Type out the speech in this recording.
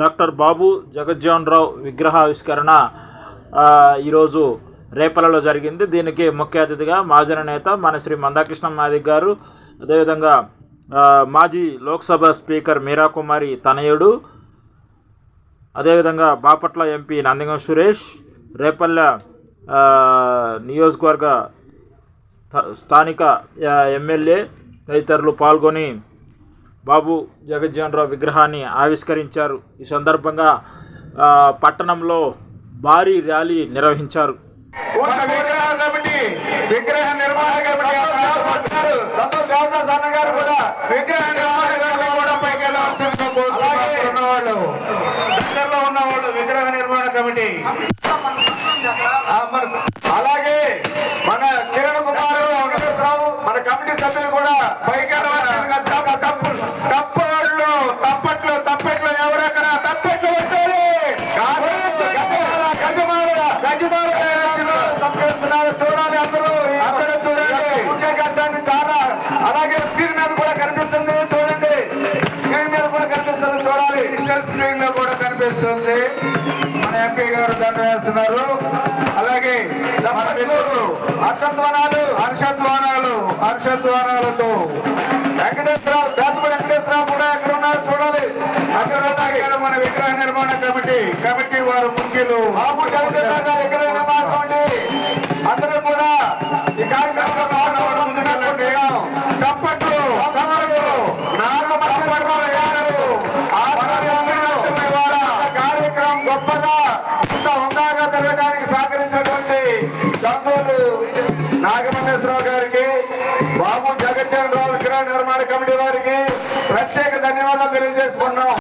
Doctor బాబు జగజ్జీవన్ రావు విగ్రహావిష్కరణ ఈరోజు రేపలలో జరిగింది. దీనికి ముఖ్య అతిథిగా మాజీ నేత మన శ్రీ మందాకృష్ణ మాదిక్ గారు అదేవిధంగా మాజీ లోక్సభ స్పీకర్ మీరా కుమారి తనయుడు అదేవిధంగా బాపట్ల ఎంపీ నందిగం సురేష్ రేపల్లె నియోజకవర్గ స్థానిక ఎమ్మెల్యే తదితరులు పాల్గొని బాబు జగజ్జీవన్ రావు విగ్రహాన్ని ఆవిష్కరించారు. ఈ సందర్భంగా పట్టణంలో భారీ ర్యాలీ నిర్వహించారు. విగ్రహ కమిటీ విగ్రహ నిర్మాణ కమిటీ కూడా విగ్రహ నిర్మాణ కమిటీ కూడా పైకి ఉన్నవాళ్ళు. దగ్గరలో ఉన్నవాళ్ళు విగ్రహ నిర్మాణ కమిటీ. అలాగే మన కిరణ్ కుమార్ మన కమిటీ సభ్యులు కూడా పైకి తప్పేస్తున్నారు చూడాలి అందరూ. అందరూ చూడండి. ముఖ్యంగా దాన్ని చాలా అలాగే స్క్రీన్ మీద కూడా కనిపిస్తుంది. చూడండి. స్క్రీన్ మీద కూడా కనిపిస్తుంది. చూడాలి. డిజిటల్ స్క్రీన్లో కూడా కనిపిస్తుంది. మన ఎంపీ గారు దండ వేస్తున్నారు. అలాగే హర్షధ్వానాలతో వెంకటేశ్వరరావు దాతపడి వెంకటేశ్వరరావు అందరూ మన విగ్రహ నిర్మాణ కమిటీ కమిటీ వారు ముఖ్యులు బాబు జగన్ గారు విగ్రహ నిర్మాణ అందరూ కూడా ఈ కార్యక్రమంలో పాల్గొనాలనుకుంటున్నటువంటి చప్పట్లు చప్పట్లు నాలుగు చప్పట్లు వేయాలి. కార్యక్రమం గొప్పగా ఇంత హుందాగా జరగడానికి సహకరించినటువంటి చందోలు నాగమల్లేశ్వరరావు గారికి బాబు జగజ్జన్ రావు విగ్రహ నిర్మాణ కమిటీ వారికి ప్రత్యేక ధన్యవాదాలు తెలియజేసుకున్నాం